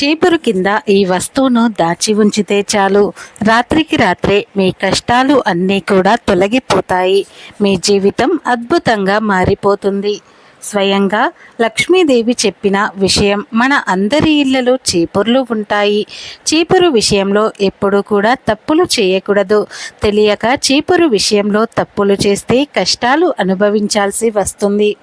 చీపురు కింద ఈ వస్తువును దాచి ఉంచితే చాలు. రాత్రికి రాత్రే మీ కష్టాలు అన్నీ కూడా తొలగిపోతాయి. మీ జీవితం అద్భుతంగా మారిపోతుంది. స్వయంగా లక్ష్మీదేవి చెప్పిన విషయం మన అందరి ఇళ్ళలో చీపుర్లు ఉంటాయి. చీపురు విషయంలో ఎప్పుడూ కూడా తప్పులు చేయకూడదు. తెలియక చీపురు విషయంలో తప్పులు చేస్తే కష్టాలు అనుభవించాల్సి వస్తుంది.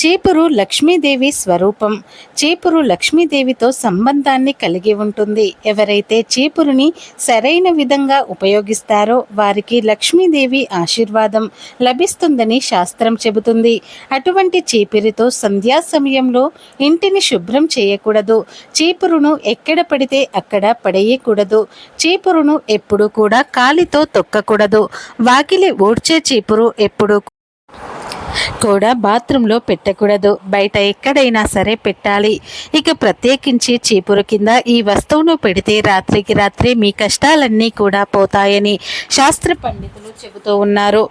చీపురు లక్ష్మీదేవి స్వరూపం. చీపురు లక్ష్మీదేవితో సంబంధాన్ని కలిగి ఉంటుంది. ఎవరైతే చీపురుని సరైన విధంగా ఉపయోగిస్తారో వారికి లక్ష్మీదేవి ఆశీర్వాదం లభిస్తుందని శాస్త్రం చెబుతుంది. అటువంటి చీపురితో సంధ్యా సమయంలో ఇంటిని శుభ్రం చేయకూడదు. చీపురును ఎక్కడ పడితే అక్కడ పడేయకూడదు. చీపురును ఎప్పుడూ కూడా కాలితో తొక్కకూడదు. వాకిలి ఊడ్చే చీపురు ఎప్పుడు కూడా బాత్రూంలో పెట్టకూడదు. బయట ఎక్కడైనా సరే పెట్టాలి. ఇక ప్రత్యేకించి చీపురు కింద ఈ వస్తువును పెడితే రాత్రికి రాత్రే మీ కష్టాలన్నీ కూడా పోతాయని శాస్త్ర పండితులు చెబుతూ ఉన్నారు.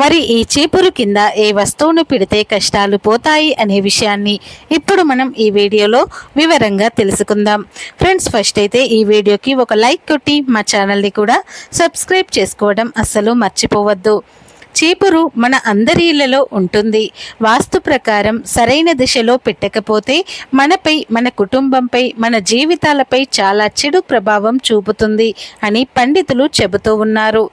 మరి ఈ చీపురు కింద ఏ వస్తువును పెడితే కష్టాలు పోతాయి అనే విషయాన్ని ఇప్పుడు మనం ఈ వీడియోలో వివరంగా తెలుసుకుందాం. ఫ్రెండ్స్ ఫస్ట్ అయితే ఈ వీడియోకి ఒక లైక్ కొట్టి మా ఛానల్ని కూడా సబ్స్క్రైబ్ చేసుకోవడం అస్సలు మర్చిపోవద్దు. చీపురు మన అందరి ఇళ్ళలో ఉంటుంది. వాస్తు ప్రకారం సరైన దిశలో పెట్టకపోతే మనపై మన కుటుంబంపై మన జీవితాలపై చాలా చెడు ప్రభావం చూపుతుంది అని పండితులు చెబుతూ ఉన్నారు.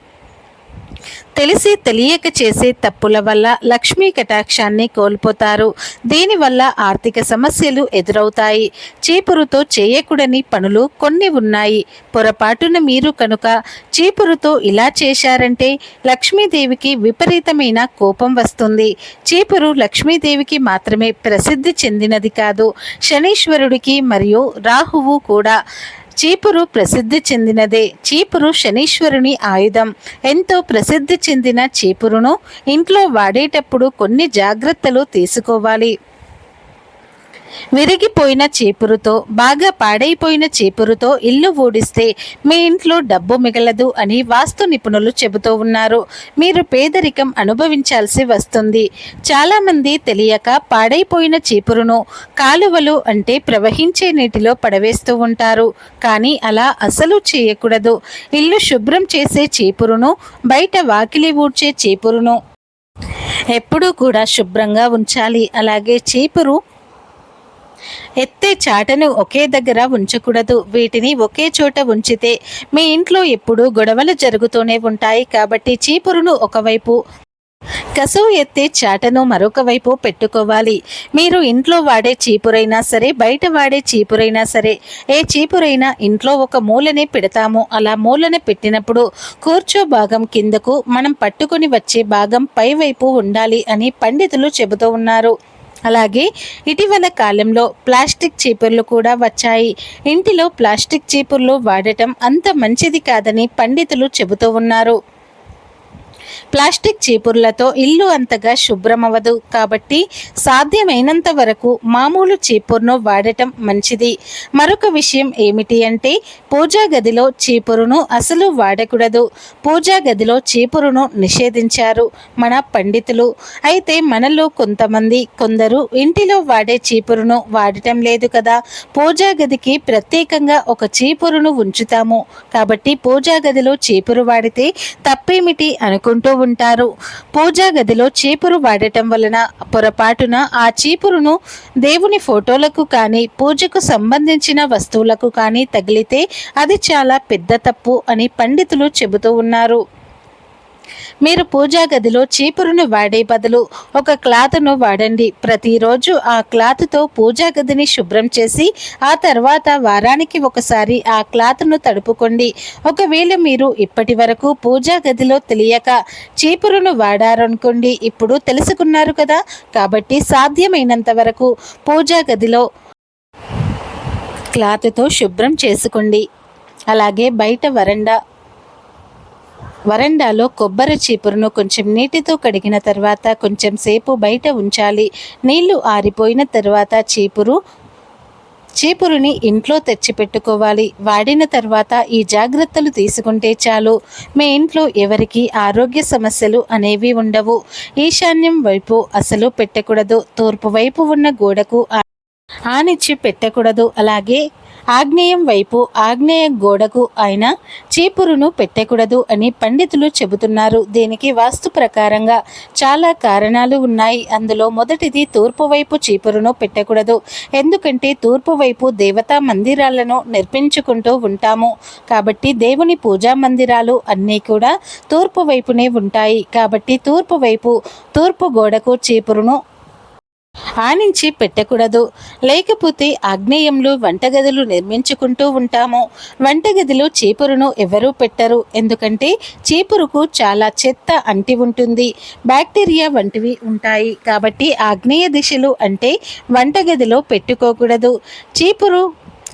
తెలిసి తెలియక చేసే తప్పుల వల్ల లక్ష్మీ కటాక్షాన్ని కోల్పోతారు. దీనివల్ల ఆర్థిక సమస్యలు ఎదురవుతాయి. చీపురుతో చేయకూడని పనులు కొన్ని ఉన్నాయి. పొరపాటున మీరు కనుక చీపురుతో ఇలా చేశారంటే లక్ష్మీదేవికి విపరీతమైన కోపం వస్తుంది. చీపురు లక్ష్మీదేవికి మాత్రమే ప్రసిద్ధి చెందినది కాదు. శనీశ్వరుడికి మరియు రాహువు కూడా. చీపురు ప్రసిద్ధి చెందినదే. చీపురు శనీశ్వరుని ఆయుధం. ఎంతో ప్రసిద్ధి చెందిన చీపురును ఇంట్లో వాడేటప్పుడు కొన్ని జాగ్రత్తలు తీసుకోవాలి. విరిగిపోయిన చీపురుతో బాగా పాడైపోయిన చీపురుతో ఇల్లు ఊడిస్తే మీ ఇంట్లో డబ్బు మిగలదు అని వాస్తు నిపుణులు చెబుతూ ఉన్నారు. మీరు పేదరికం అనుభవించాల్సి వస్తుంది. చాలామంది తెలియక పాడైపోయిన చీపురును కాలువలు అంటే ప్రవహించే నీటిలో పడవేస్తూ ఉంటారు. కానీ అలా అసలు చేయకూడదు. ఇల్లు శుభ్రం చేసే చీపురును బయట వాకిలి ఊడ్చే చీపురును ఎప్పుడూ కూడా శుభ్రంగా ఉంచాలి. అలాగే చీపురు ఎత్తే చాటను ఒకే దగ్గర ఉంచకూడదు. వీటిని ఒకే చోట ఉంచితే మీ ఇంట్లో ఎప్పుడూ గొడవలు జరుగుతూనే ఉంటాయి కాబట్టి చీపురును ఒకవైపు కసువు ఎత్తే చాటను మరొక వైపు పెట్టుకోవాలి. మీరు ఇంట్లో వాడే చీపురైనా సరే బయట వాడే చీపురైనా సరే ఏ చీపురైనా ఇంట్లో ఒక మూలనే పెడతాము. అలా మూలన పెట్టినప్పుడు కూర్చో భాగం కిందకు మనం పట్టుకొని వచ్చే భాగం పైవైపు ఉండాలి అని పండితులు చెబుతూ ఉన్నారు. అలాగే ఇటీవల కాలంలో ప్లాస్టిక్ చీపుర్లు కూడా వచ్చాయి. ఇంటిలో ప్లాస్టిక్ చీపుర్లు వాడటం అంత మంచిది కాదని పండితులు చెబుతూ ఉన్నారు. ప్లాస్టిక్ చీపుర్లతో ఇల్లు అంతగా శుభ్రమవదు కాబట్టి సాధ్యమైనంత వరకు మామూలు చీపురును వాడటం మంచిది. మరొక విషయం ఏమిటి అంటే పూజా గదిలో చీపురును అసలు వాడకూడదు. పూజా గదిలో చీపురును నిషేధించారు మన పండితులు. అయితే మనలో కొంతమంది కొందరు ఇంటిలో వాడే చీపురును వాడటం లేదు కదా. పూజా గదికి ప్రత్యేకంగా ఒక చీపురును ఉంచుతాము. కాబట్టి పూజా గదిలో చీపురు వాడితే తప్పేమిటి అనుకుంటూ ఉంటారు. పూజా గదిలో చీపురు వాడటం వలన పొరపాటున ఆ చీపురును దేవుని ఫోటోలకు కానీ పూజకు సంబంధించిన వస్తువులకు కానీ తగిలితే అది చాలా పెద్ద తప్పు అని పండితులు చెబుతూ ఉన్నారు. మీరు పూజా గదిలో చీపురును వాడే బదులు ఒక క్లాత్ను వాడండి. ప్రతిరోజు ఆ క్లాత్తో పూజా గదిని శుభ్రం చేసి ఆ తర్వాత వారానికి ఒకసారి ఆ క్లాత్ను తడుపుకోండి. ఒకవేళ మీరు ఇప్పటి వరకు పూజా గదిలో తెలియక చీపురును వాడారనుకోండి ఇప్పుడు తెలుసుకున్నారు కదా! కాబట్టి సాధ్యమైనంత వరకు పూజా గదిలో క్లాత్తో శుభ్రం చేసుకోండి. అలాగే బయట వరండా వరండాలో కొబ్బరి చీపురును కొంచెం నీటితో కడిగిన తర్వాత కొంచెం సేపు బయట ఉంచాలి. నీళ్ళు ఆరిపోయిన తర్వాత చీపురు చీపురుని ఇంట్లో తెచ్చిపెట్టుకోవాలి. వాడిన తర్వాత ఈ జాగ్రత్తలు తీసుకుంటే చాలు. మీ ఇంట్లో ఎవరికి ఆరోగ్య సమస్యలు అనేవి ఉండవు. ఈశాన్యం వైపు అసలు పెట్టకూడదు. తూర్పు వైపు ఉన్న గోడకు ఆనిచ్చి పెట్టకూడదు. అలాగే ఆగ్నేయం వైపు ఆగ్నేయ గోడకు ఆయన చీపురును పెట్టకూడదు అని పండితులు చెబుతున్నారు. దీనికి వాస్తు ప్రకారంగా చాలా కారణాలు ఉన్నాయి. అందులో మొదటిది తూర్పు వైపు చీపురును పెట్టకూడదు. ఎందుకంటే తూర్పు వైపు దేవతా మందిరాలను నిర్మించుకుంటూ ఉంటాము. కాబట్టి దేవుని పూజా మందిరాలు అన్నీ కూడా తూర్పు వైపునే ఉంటాయి. కాబట్టి తూర్పు వైపు తూర్పు గోడకు చీపురును ఆనించి పెట్టకూడదు. లేకపోతే ఆగ్నేయంలో వంటగదులు నిర్మించుకుంటూ ఉంటాము. వంటగదిలో చీపురును ఎవరూ పెట్టరు. ఎందుకంటే చీపురుకు చాలా చెత్త అంటి ఉంటుంది. బ్యాక్టీరియా వంటివి ఉంటాయి. కాబట్టి ఆగ్నేయ దిశలు అంటే వంటగదిలో పెట్టుకోకూడదు. చీపురు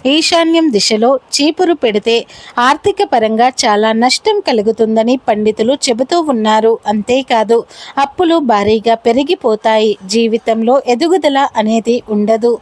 ఈశాన్యం దిశలో చీపురు పెడితే ఆర్థిక పరంగా చాలా నష్టం కలుగుతుందని పండితులు చెబుతూ ఉన్నారు. అంతేకాదు అప్పులు భారీగా పెరిగిపోతాయి. జీవితంలో ఎదుగుదల అనేది ఉండదు.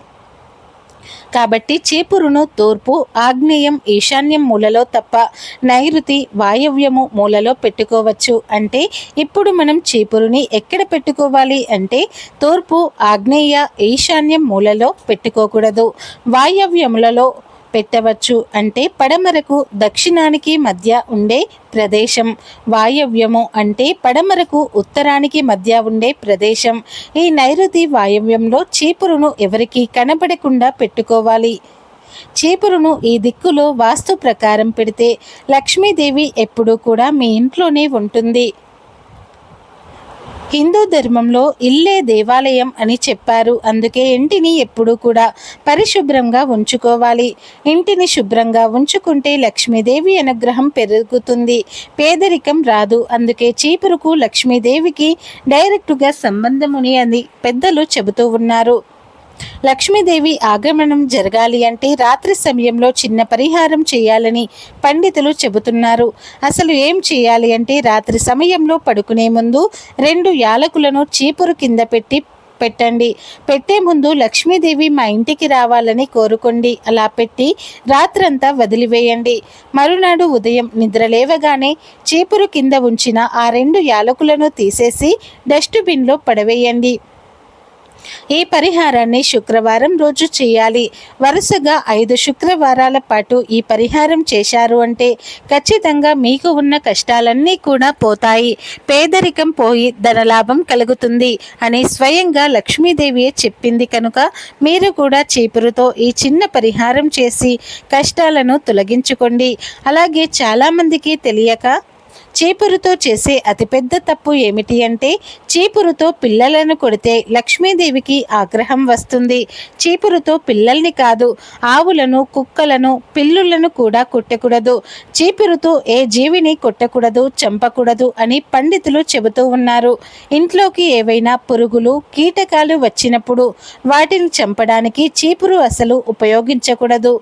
కాబట్టి చీపురును తూర్పు ఆగ్నేయం ఈశాన్యం మూలలో తప్ప నైరుతి వాయవ్యము మూలలో పెట్టుకోవచ్చు. అంటే ఇప్పుడు మనం చీపురుని ఎక్కడ పెట్టుకోవాలి అంటే తూర్పు ఆగ్నేయ ఈశాన్యం మూలలో పెట్టుకోకూడదు. వాయవ్యములలో పెట్టవచ్చు అంటే పడమరకు దక్షిణానికి మధ్య ఉండే ప్రదేశం. వాయవ్యము అంటే పడమరకు ఉత్తరానికి మధ్య ఉండే ప్రదేశం. ఈ నైరుతి వాయవ్యంలో చీపురును ఎవరికి కనబడకుండా పెట్టుకోవాలి. చీపురును ఈ దిక్కులో వాస్తు ప్రకారం పెడితే లక్ష్మీదేవి ఎప్పుడూ కూడా మీ ఇంట్లోనే ఉంటుంది. హిందూ ధర్మంలో ఇల్లే దేవాలయం అని చెప్పారు. అందుకే ఇంటిని ఎప్పుడూ కూడా పరిశుభ్రంగా ఉంచుకోవాలి. ఇంటిని శుభ్రంగా ఉంచుకుంటే లక్ష్మీదేవి అనుగ్రహం పెరుగుతుంది. పేదరికం రాదు. అందుకే చీపురుకు లక్ష్మీదేవికి డైరెక్టుగా సంబంధముని అని పెద్దలు చెబుతూ ఉన్నారు. లక్ష్మీదేవి ఆగమనం జరగాలి అంటే రాత్రి సమయంలో చిన్న పరిహారం చేయాలని పండితులు చెబుతున్నారు. అసలు ఏం చేయాలి అంటే రాత్రి సమయంలో పడుకునే ముందు రెండు యాలకులను చీపురు కింద పెట్టి పెట్టండి. పెట్టే ముందు లక్ష్మీదేవి మా ఇంటికి రావాలని కోరుకోండి. అలా పెట్టి రాత్రంతా వదిలివేయండి. మరునాడు ఉదయం నిద్ర లేవగానే చీపురు కింద ఉంచిన ఆ రెండు యాలకులను తీసేసి డస్ట్బిన్లో పడవేయండి. ఈ పరిహారాన్ని శుక్రవారం రోజు చేయాలి. వరుసగా ఐదు శుక్రవారాల పాటు ఈ పరిహారం చేశారు అంటే ఖచ్చితంగా మీకు ఉన్న కష్టాలన్నీ కూడా పోతాయి. పేదరికం పోయి ధనలాభం కలుగుతుంది అని స్వయంగా లక్ష్మీదేవియే చెప్పింది కనుక మీరు కూడా చీపురుతో ఈ చిన్న పరిహారం చేసి కష్టాలను తొలగించుకోండి. అలాగే చాలామందికి తెలియక చీపురుతో చేసే అతిపెద్ద తప్పు ఏమిటి అంటే చీపురుతో పిల్లలను కొడితే లక్ష్మీదేవికి ఆగ్రహం వస్తుంది. చీపురుతో పిల్లల్ని కాదు ఆవులను కుక్కలను పిల్లులను కూడా కొట్టకూడదు. చీపురుతో ఏ జీవిని కొట్టకూడదు చంపకూడదు అని పండితులు చెబుతూ ఉన్నారు. ఇంట్లోకి ఏవైనా పురుగులు కీటకాలు వచ్చినప్పుడు వాటిని చంపడానికి చీపురు అసలు ఉపయోగించకూడదు.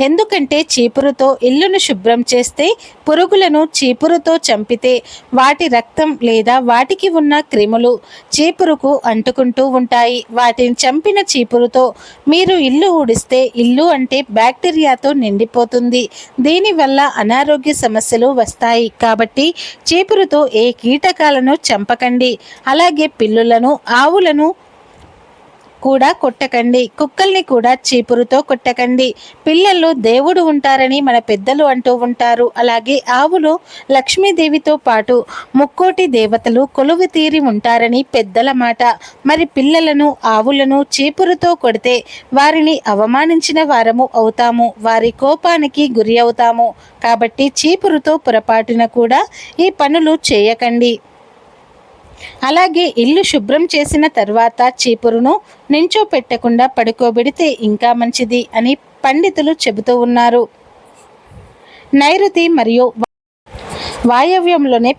ఎందుకంటే చీపురుతో ఇల్లును శుభ్రం చేస్తే పురుగులను చీపురుతో చంపితే వాటి రక్తం లేదా వాటికి ఉన్న క్రిములు చీపురుకు అంటుకుంటూ ఉంటాయి. వాటిని చంపిన చీపురుతో మీరు ఇల్లు ఊడిస్తే ఇల్లు అంటే బ్యాక్టీరియాతో నిండిపోతుంది. దీనివల్ల అనారోగ్య సమస్యలు వస్తాయి. కాబట్టి చీపురుతో ఏ కీటకాలను చంపకండి. అలాగే పిల్లులను ఆవులను కూడా కొట్టకండి. కుక్కల్ని కూడా చీపురుతో కొట్టకండి. పిల్లలు దేవుడు ఉంటారని మన పెద్దలు అంటూ ఉంటారు. అలాగే ఆవులు లక్ష్మీదేవితో పాటు ముక్కోటి దేవతలు కొలువు తీరి ఉంటారని పెద్దల మాట. మరి పిల్లలను ఆవులను చీపురుతో కొడితే వారిని అవమానించిన వారము అవుతాము. వారి కోపానికి గురి అవుతాము. కాబట్టి చీపురుతో పొరపాటున కూడా ఈ పనులు చేయకండి. అలాగే ఇల్లు శుభ్రం చేసిన తర్వాత చీపురును నించో పెట్టకుండా పడుకోబెడితే ఇంకా మంచిది అని పండితులు చెబుతూ ఉన్నారు. నైరుతి మరియు వాయవ్యంలోనే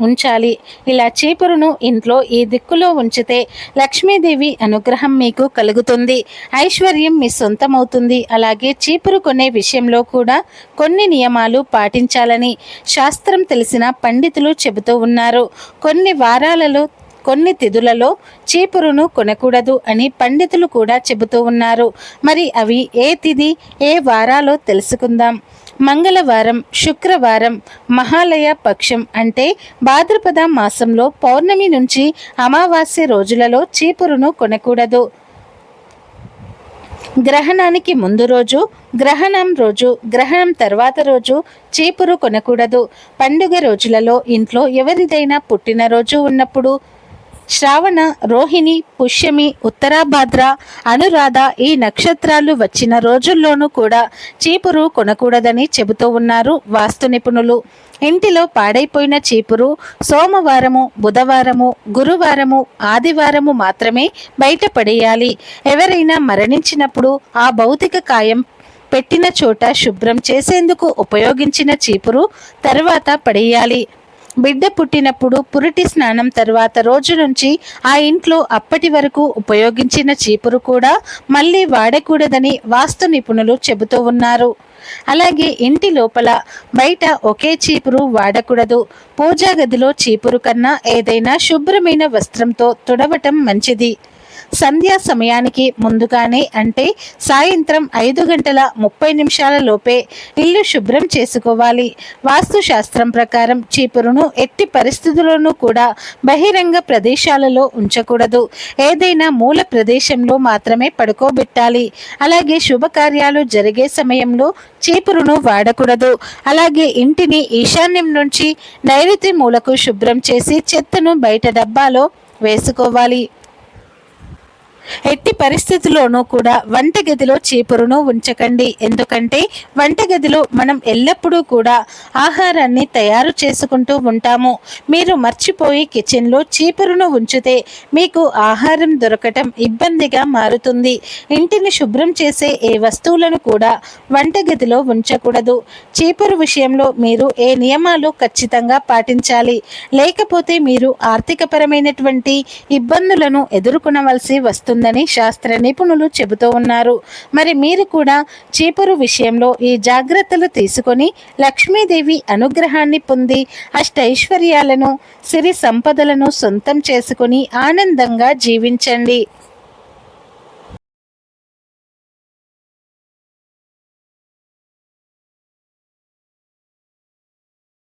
ఉంచాలి. ఇలా చీపురును ఇంట్లో ఈ దిక్కులో ఉంచితే లక్ష్మీదేవి అనుగ్రహం మీకు కలుగుతుంది. ఐశ్వర్యం మీ సొంతమవుతుంది. అలాగే చీపురు కొనే విషయంలో కూడా కొన్ని నియమాలు పాటించాలని శాస్త్రం తెలిసిన పండితులు చెబుతూ ఉన్నారు. కొన్ని వారాలలో కొన్ని తిథులలో చీపురును కొనకూడదు అని పండితులు కూడా చెబుతూ ఉన్నారు. మరి అవి ఏ తిథి ఏ వారాలో తెలుసుకుందాం. మంగళవారం శుక్రవారం మహాలయ పక్షం అంటే భాద్రపద మాసంలో పౌర్ణమి నుంచి అమావాస్య రోజులలో చీపురును కొనకూడదు. గ్రహణానికి ముందు రోజు గ్రహణం రోజు గ్రహణం తర్వాత రోజు చీపురు కొనకూడదు. పండుగ రోజులలో ఇంట్లో ఎవరిదైనా పుట్టినరోజు ఉన్నప్పుడు శ్రావణ రోహిణి పుష్యమి ఉత్తరాభాద్ర అనురాధ ఈ నక్షత్రాలు వచ్చిన రోజుల్లోనూ కూడా చీపురు కొనకూడదని చెబుతూ ఉన్నారు వాస్తు నిపుణులు. ఇంటిలో పాడైపోయిన చీపురు సోమవారము బుధవారము గురువారము ఆదివారము మాత్రమే బయటపడేయాలి ఎవరైనా మరణించినప్పుడు ఆ భౌతిక కాయం పెట్టిన చోట శుభ్రం చేసేందుకు ఉపయోగించిన చీపురు తర్వాత పడేయాలి. బిడ్డ పుట్టినప్పుడు పురిటి స్నానం తర్వాత రోజు నుంచి ఆ ఇంట్లో అప్పటి వరకు ఉపయోగించిన చీపురు కూడా మళ్ళీ వాడకూడదని వాస్తు నిపుణులు చెబుతూ ఉన్నారు. అలాగే ఇంటి లోపల బయట ఒకే చీపురు వాడకూడదు. పూజా గదిలో చీపురు కన్నా ఏదైనా శుభ్రమైన వస్త్రంతో తుడవటం మంచిది. సంధ్యా సమయానికి ముందుగానే అంటే సాయంత్రం ఐదు గంటల ముప్పై నిమిషాల లోపే ఇల్లు శుభ్రం చేసుకోవాలి. వాస్తు శాస్త్రం ప్రకారం చీపురును ఎట్టి పరిస్థితుల్లోనూ కూడా బహిరంగ ప్రదేశాలలో ఉంచకూడదు. ఏదైనా మూల ప్రదేశంలో మాత్రమే పడుకోబెట్టాలి. అలాగే శుభకార్యాలు జరిగే సమయంలో చీపురును వాడకూడదు. అలాగే ఇంటిని ఈశాన్యం నుంచి నైరుతి మూలకు శుభ్రం చేసి చెత్తను బయట డబ్బాలో వేసుకోవాలి. ఎట్టి పరిస్థితుల్లోనూ కూడా వంటగదిలో చీపురును ఉంచకండి. ఎందుకంటే వంటగదిలో మనం ఎల్లప్పుడూ కూడా ఆహారాన్ని తయారు చేసుకుంటూ ఉంటాము. మీరు మర్చిపోయి కిచెన్లో చీపురును ఉంచితే మీకు ఆహారం దొరకటం ఇబ్బందిగా మారుతుంది. ఇంటిని శుభ్రం చేసే ఏ వస్తువులను కూడా వంటగదిలో ఉంచకూడదు. చీపురు విషయంలో మీరు ఏ నియమాలు ఖచ్చితంగా పాటించాలి. లేకపోతే మీరు ఆర్థికపరమైనటువంటి ఇబ్బందులను ఎదుర్కొనవలసి వస్తుంది. ఉంటుందని శాస్త్ర నిపుణులు చెబుతూ ఉన్నారు. మరి మీరు కూడా చీపురు విషయంలో ఈ జాగ్రత్తలు తీసుకొని లక్ష్మీదేవి అనుగ్రహాన్ని పొంది అష్టైశ్వర్యాలను సిరి సంపదలను సొంతం చేసుకుని ఆనందంగా జీవించండి.